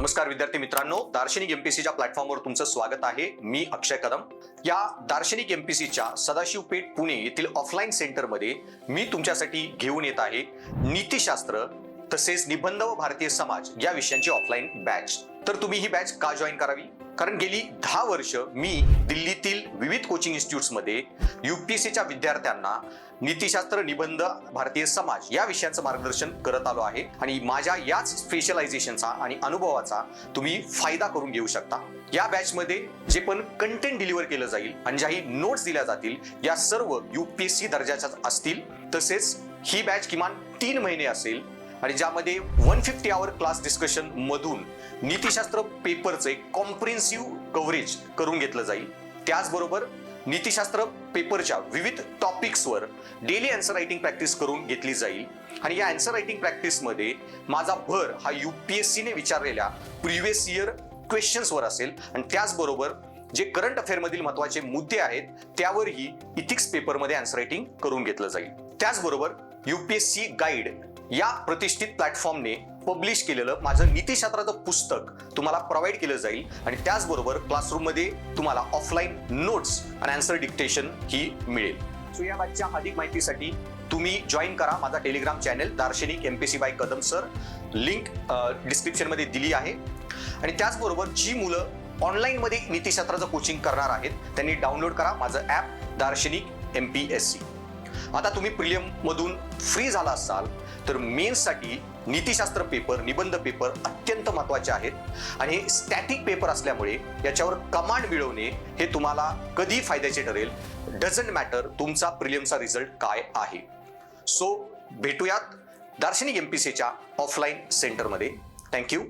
नमस्कार विद्यार्थी मित्रांनो दार्शनिक एमपीसीच्या प्लॅटफॉर्मवर तुमचं स्वागत आहे. मी अक्षय कदम. या दार्शनिक एमपीसीच्या सदाशिव पेठ पुणे येथील ऑफलाईन सेंटरमध्ये मी तुमच्यासाठी घेऊन येत आहे नीतिशास्त्र तसेच निबंध व भारतीय समाज या विषयांची ऑफलाईन बॅच तर तुम्ही ही बॅच का जॉईन करावी? कारण गेली दहा वर्ष मी दिल्लीतील विविध कोचिंग इन्स्टिट्यूट्समध्ये यू पी एस सीच्या विद्यार्थ्यांना नीतिशास्त्र निबंध भारतीय समाज या विषयांचं मार्गदर्शन करत आलो आहे. आणि माझ्या याच स्पेशलायझेशनचा आणि अनुभवाचा तुम्ही फायदा करून घेऊ शकता. या बॅचमध्ये जे पण कंटेंट डिलिव्हर केलं जाईल आणि ज्याही नोट्स दिल्या जातील या सर्व युपीएससी दर्जाच्या असतील. तसेच ही बॅच किमान तीन महिने असेल. आणि ज्यामध्ये one fifty hour class discussion मधून नीतिशास्त्र पेपरचे कॉम्प्रिहेन्सिव्ह कव्हरेज करून घेतलं जाईल. त्याचबरोबर नीतिशास्त्र पेपरच्या विविध टॉपिक्सवर डेली अँसर रायटिंग प्रॅक्टिस करून घेतली जाईल. आणि या अँसर रायटिंग प्रॅक्टिसमध्ये माझा भर हा युपीएससीने विचारलेल्या प्रिव्हियस इयर क्वेश्चन्सवर असेल. आणि त्याचबरोबर जे करंट अफेअरमधील महत्त्वाचे मुद्दे आहेत त्यावरही इथिक्स पेपरमध्ये अँसर रायटिंग करून घेतलं जाईल. त्याचबरोबर युपीएससी गाईड या प्रतिष्ठित प्लॅटफॉर्मने पब्लिश केलेलं माझं नीतीशास्त्राचं पुस्तक तुम्हाला प्रोव्हाइड केलं जाईल. आणि त्याचबरोबर क्लासरूममध्ये तुम्हाला ऑफलाईन नोट्स आणि आन्सर डिक्टेशन ही मिळेल. सो या बॅचच्या अधिक माहितीसाठी तुम्ही जॉईन करा माझा Telegram channel Darshanik M P C by Kadam sir link डिस्क्रिप्शनमध्ये दिली आहे. आणि त्याचबरोबर जी मुलं ऑनलाईनमध्ये नीतीशास्त्राचं कोचिंग करणार आहेत त्यांनी डाउनलोड करा माझं ॲप दार्शनिक एम पी एस सी आता तुम्ही प्रिलियममधून फ्री झाला असाल तर मेन्ससाठी नीतिशास्त्र पेपर निबंध पेपर अत्यंत महत्त्वाचे आहेत. आणि हे स्टॅटिक पेपर असल्यामुळे याच्यावर कमांड मिळवणे हे तुम्हाला कधी फायद्याचे ठरेल. डझंट मॅटर तुमचा प्रिलियमचा रिझल्ट काय आहे. सो भेटूयात दार्शनिक एमपीसीच्या ऑफलाईन सेंटरमध्ये थँक्यू